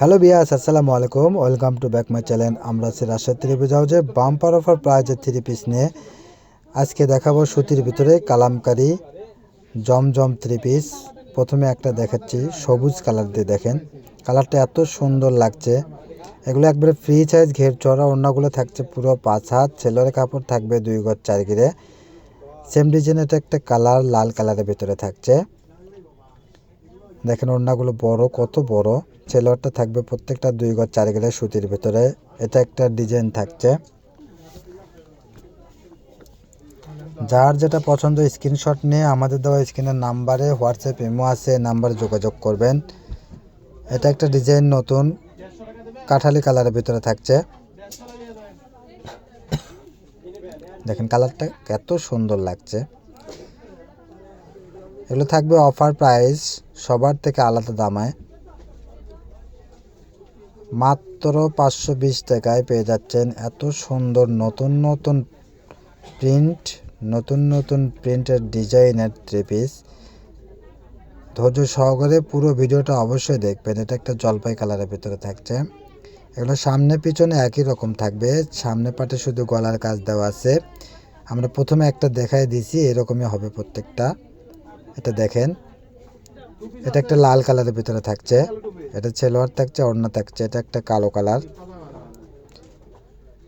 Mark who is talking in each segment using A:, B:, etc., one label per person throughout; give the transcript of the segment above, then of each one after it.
A: Hello বিয়াস আসসালামু আলাইকুম। Welcome to back my channel. আমরা আছি রাজশাহী থ্রি পিস হাউজে বাম্পার অফার প্রাইজের থ্রি পিস নিয়ে আজকে দেখাবো সুতির ভিতরে কালামকারি জমজম থ্রি পিস। প্রথমে একটা দেখাচ্ছি, সবুজ কালার দিয়ে দেখেন। কালারটা এত সুন্দর লাগছে। এগুলো একবারে ফ্রি সাইজ, ঘের চড়া, অন্যগুলো থাকছে পুরো পাঁচ হাত। ছেলের কাপড় থাকবে দুই গজ চার গিরে সেম ডিজাইনের একটা কালার, লাল কালারের ভিতরে থাকছে। দেখেন ওড়নাগুলো বড়, কত বড়। সেলোয়ারটা থাকবে প্রত্যেকটা দুই গজ চার গেলে সুতির ভিতরে। এটা একটা ডিজাইন থাকছে। যার যেটা পছন্দ, স্ক্রিনশট নিয়ে আমাদের দেওয়া স্ক্রিনের নাম্বারে হোয়াটসঅ্যাপ ইমো আছে, নাম্বারে যোগাযোগ করবেন। এটা একটা ডিজাইন নতুন, কাঠালি কালারের ভিতরে থাকছে। দেখেন কালারটা এত সুন্দর লাগছে। এগুলো থাকবে অফার প্রাইস। সবার থেকে আলাদা দামায়। মাত্র পাঁচশো বিশ টাকায় পেয়ে যাচ্ছেন এত সুন্দর নতুন নতুন প্রিন্ট, নতুন নতুন প্রিন্টের ডিজাইনের থ্রি পিস ধৈর্য সহকারে পুরো ভিডিওটা অবশ্যই দেখবেন, এটা একটা জলপাই কালারের ভিতরে থাকছে। এগুলো সামনে পিছনে একই রকম থাকবে, সামনে পাটে শুধু গলার কাজ দেওয়া আছে। আমরা প্রথমে একটা দেখাই দিছি, এরকমই হবে প্রত্যেকটা। এটা দেখেন। এটা একটা লাল কালারের ভিতরে থাকছে। এটা ছেলোয়ার থাকছে, ওড়না থাকছে, এটা একটা কালো কালার।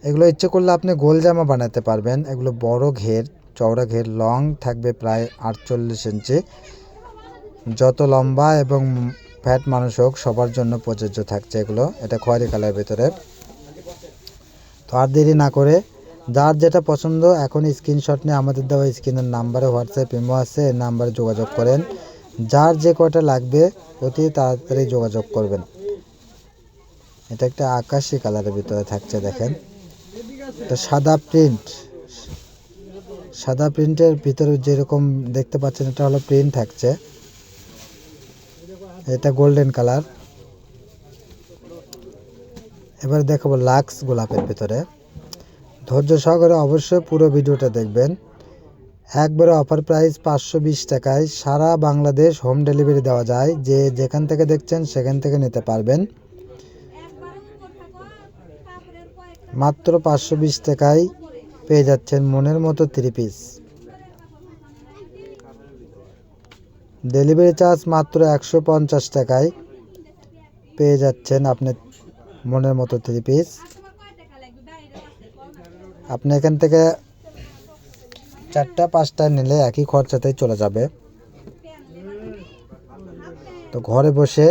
A: এগুলো ইচ্ছে করলে আপনি গোল জামা বানাতে পারবেন। এগুলো বড় ঘের, চওড়া ঘের, লং, থাকবে প্রায় আটচল্লিশ ইঞ্চি। যত লম্বা এবং ফ্যাট মানুষ হোক, সবার জন্য প্রযোজ্য থাকছে এগুলো। এটা খয়েরি কালারের ভিতরে। তো আর দেরি না করে, যার যেটা পছন্দ, এখন স্ক্রিনশট নিয়ে আমাদের দেওয়া স্ক্রিনের নাম্বারে হোয়াটসঅ্যাপ ইমো আছে, এই নাম্বারে যোগাযোগ করেন। যার যে কয়টা লাগবে, অতি তাড়াতাড়ি যোগাযোগ করবেন। এটা একটা আকাশি কালারের ভিতরে থাকছে, দেখেন। এটা সাদা প্রিন্ট। সাদা প্রিন্টের ভিতরে যেরকম দেখতে পাচ্ছেন, এটা হলো প্রিন্ট থাকছে। এটা গোল্ডেন কালার। এবার দেখাবো লাক্স গোলাপের ভিতরে। ধৈর্য সহকারে অবশ্যই পুরো ভিডিওটা দেখবেন। একবারে অফার প্রাইস পাঁচশো বিশ টাকায় সারা বাংলাদেশ হোম ডেলিভারি দেওয়া যায়। যে যেখান থেকে দেখছেন সেখান থেকে নিতে পারবেন। মাত্র পাঁচশো বিশ টাকায় পেয়ে যাচ্ছেন মনের মতো থ্রি পিস ডেলিভারি চার্জ মাত্র একশো পঞ্চাশ টাকায় পেয়ে যাচ্ছেন আপনি মনের মতো থ্রি পিস আপনি এখান থেকে চারটা, পাঁচটা নিলে একই খরচাতেই চলে যাবে। তো ঘরে বসে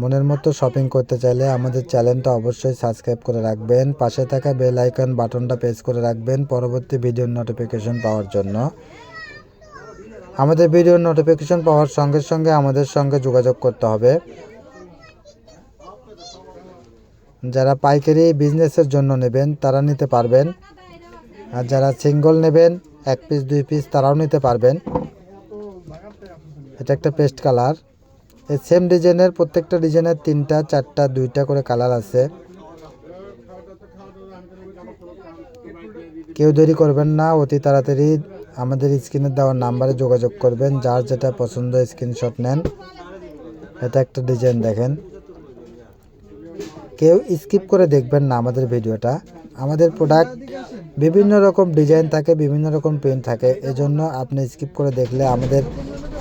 A: মনের মতো শপিং করতে চাইলে আমাদের চ্যানেলটা অবশ্যই সাবস্ক্রাইব করে রাখবেন। পাশে থাকা বেল আইকন বাটনটা প্রেস করে রাখবেন পরবর্তী ভিডিওর নোটিফিকেশন পাওয়ার জন্য। আমাদের ভিডিওর নোটিফিকেশন পাওয়ার সঙ্গে সঙ্গে আমাদের সঙ্গে যোগাযোগ করতে হবে। যারা পাইকারি বিজনেসের জন্য নেবেন তারা নিতে পারবেন। আর যারা সিঙ্গল নেবেন এক পিস দুই পিস তারাও নিতে পারবেন। এটা একটা পেস্ট কালার এই সেম ডিজাইনের প্রত্যেকটা ডিজাইনের তিনটা, চারটা, দুইটা করে কালার আছে। কেউ দেরি করবেন না, অতি তাড়াতাড়ি আমাদের স্ক্রিনে দেওয়ার নাম্বারে যোগাযোগ করবেন, যার যেটা পছন্দ স্ক্রিনশট নেন। এটা একটা ডিজাইন দেখেন। কেউ স্কিপ করে দেখবেন না আমাদের ভিডিওটা আমাদের প্রোডাক্ট বিভিন্ন রকম ডিজাইন থাকে, বিভিন্ন রকম প্রিন্ট থাকে, এজন্য আপনি স্কিপ করে দেখলে আমাদের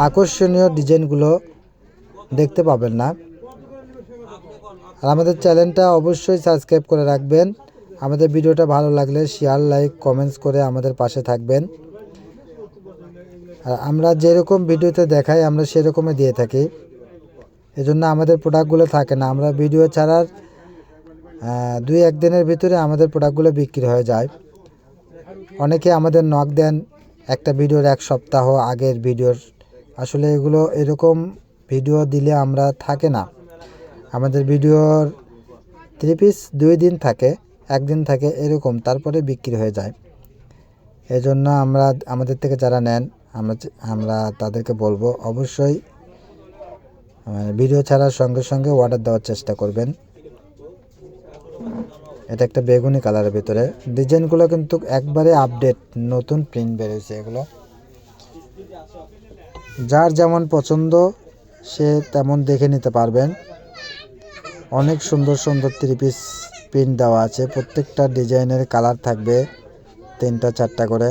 A: আকর্ষণীয় ডিজাইনগুলো দেখতে পাবেন না। আর আমাদের চ্যানেলটা অবশ্যই সাবস্ক্রাইব করে রাখবেন। আমাদের ভিডিওটা ভালো লাগলে শেয়ার লাইক কমেন্টস করে আমাদের পাশে থাকবেন। আর আমরা যেরকম ভিডিওতে দেখাই, আমরা সেরকমই দিয়ে থাকি। এজন্য আমাদের প্রোডাক্টগুলো থাকে না। আমরা ভিডিও ছাড়ার দুই একদিনের ভিতরে আমাদের প্রোডাক্টগুলো বিক্রি হয়ে যায়। অনেকে আমাদের নক দেন, একটা ভিডিওর এক সপ্তাহ আগের ভিডিওর। আসলে এগুলো এরকম ভিডিও দিলে আমরা থাকে না। আমাদের ভিডিওর থ্রি পিস দুই দিন থাকে একদিন থাকে এরকম, তারপরে বিক্রি হয়ে যায়। এই জন্য আমরা, আমাদের থেকে যারা নেন, আমরা আমরা তাদেরকে বলব অবশ্যই ভিডিও ছাড়ার সঙ্গে সঙ্গে অর্ডার দেওয়ার চেষ্টা করবেন। এটা একটা বেগুনি কালারের ভিতরে। ডিজাইনগুলো কিন্তু একবারে আপডেট নতুন প্রিন্ট বেরিয়েছে এগুলো। যার যেমন পছন্দ, সে তেমন দেখে নিতে পারবেন। অনেক সুন্দর সুন্দর থ্রি পিস প্রিন্ট দেওয়া আছে। প্রত্যেকটা ডিজাইনের কালার থাকবে, তিনটা চারটা করে।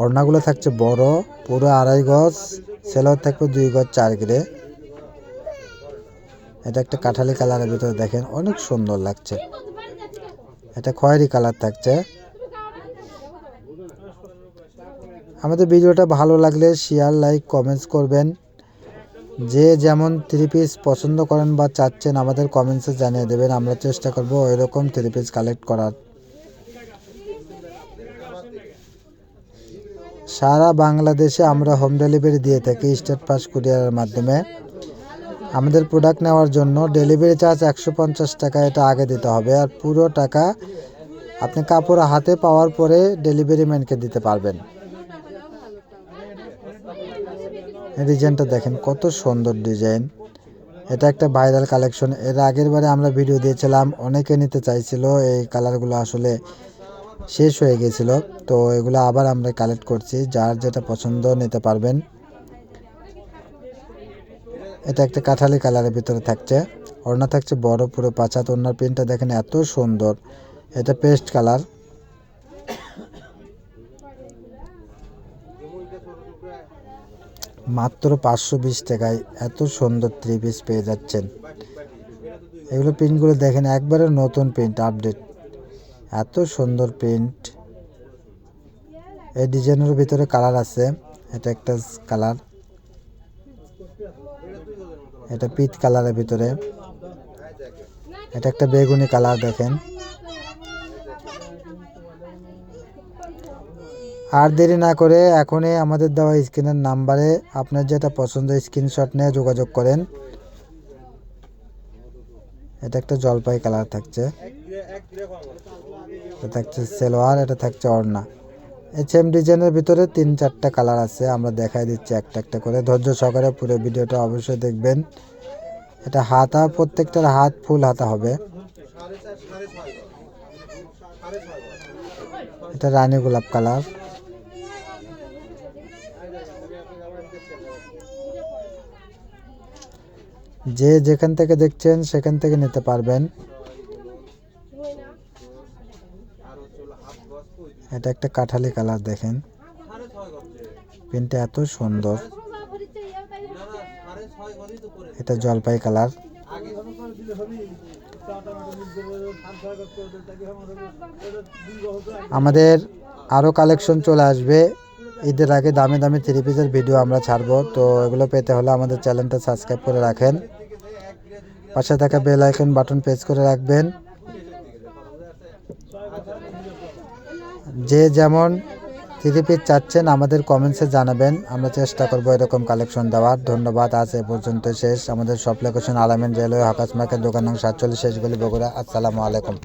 A: ওড়নাগুলো থাকছে বড়, পুরো আড়াই গজ সেলোয়ার থাকবে দুই গজ চার গিরে। এটা একটা কাঠালি কালারের ভিতরে দেখেন, অনেক সুন্দর লাগছে। এটা খয়েরি কালার থাকছে। আমাদের ভিডিওটা ভালো লাগলে শেয়ার লাইক কমেন্টস করবেন। যে যেমন থ্রি পিস পছন্দ করেন বা চাচ্ছেন, আমাদের কমেন্টসে জানিয়ে দেবেন। আমরা চেষ্টা করব এরকম থ্রি পিস কালেক্ট করার। সারা বাংলাদেশে আমরা হোম ডেলিভারি দিয়ে থাকি স্টেট পাস কুরিয়ারের মাধ্যমে। আমাদের প্রোডাক্ট নেওয়ার জন্য ডেলিভারি চার্জ একশো পঞ্চাশ টাকা এটা আগে দিতে হবে। আর পুরো টাকা আপনি কাপড় হাতে পাওয়ার পরে ডেলিভারি ম্যানকে দিতে পারবেন। ডিজাইনটা দেখেন কত সুন্দর ডিজাইন। এটা একটা ভাইরাল কালেকশন এর আগের বারে আমরা ভিডিও দিয়েছিলাম, অনেকে নিতে চাইছিল, এই কালারগুলো আসলে শেষ হয়ে গেছিল। তো এগুলো আবার আমরা কালেক্ট করছি, যার যেটা পছন্দ নিতে পারবেন। এটা একটা কাঠালি কালারের ভিতরে থাকছে। ওড়না থাকছে বড়, পুরো পাঁচাত ওড়নার প্রিন্টটা দেখেন এত সুন্দর। এটা পেস্ট কালার মাত্র পাঁচশো বিশ টাকায় এত সুন্দর থ্রি পিস পেয়ে যাচ্ছেন। এগুলো প্রিন্টগুলো দেখেন, একবারে নতুন প্রিন্ট আপডেট এত সুন্দর প্রিন্ট এই ডিজাইনের ভিতরে কালার আছে। এটা একটা কালার এটা পিট কালারের ভিতরে। এটা একটা বেগুনি কালার, দেখেন। আর দেরি না করে এখনই আমাদের দেওয়া স্ক্রিনের নাম্বারে আপনার যেটা পছন্দ স্ক্রিনশট নিয়ে যোগাযোগ করেন। এটা একটা জলপাই কালার থাকছে। এটা থাকছে সেলোয়ার, এটা থাকছে এই সেম ডিজাইনের ভিতরে তিন, চারটা কালার আছে। আমরা দেখাই দিচ্ছি একটা একটা করে। ধৈর্য সহকারে পুরো ভিডিওটা অবশ্যই দেখবেন। এটা হাতা, প্রত্যেকটার হাত ফুল হাতা হবে। এটা রানী গোলাপ কালার যে যেখান থেকে দেখছেন, সেখান থেকে নিতে পারবেন। এটা একটা কাঠালি কালার দেখেন। প্রিন্টটা এত সুন্দর। এটা জলপাই কালার। আমাদের আরও কালেকশন চলে আসবে। ঈদের আগে দামি দামি থ্রি পিসের ভিডিও আমরা ছাড়বো। তো এগুলো পেতে হলে আমাদের চ্যানেলটা সাবস্ক্রাইব করে রাখেন। পাশে থাকা বেল আইকন বাটন প্রেস করে রাখবেন। যে যেমন থ্রি চাচ্ছেন, আমাদের কমেন্টসে জানাবেন। আমরা চেষ্টা করব এরকম কালেকশন দেওয়ার। ধন্যবাদ, আজ এ পর্যন্ত শেষ। আমাদের সব লোকেশন আলামিন রেলওয়ে হকাশ মার্কেট, দোকান নং সাতচল্লিশ, শেষগুলি বগুড়া। আসসালামু আলাইকুম।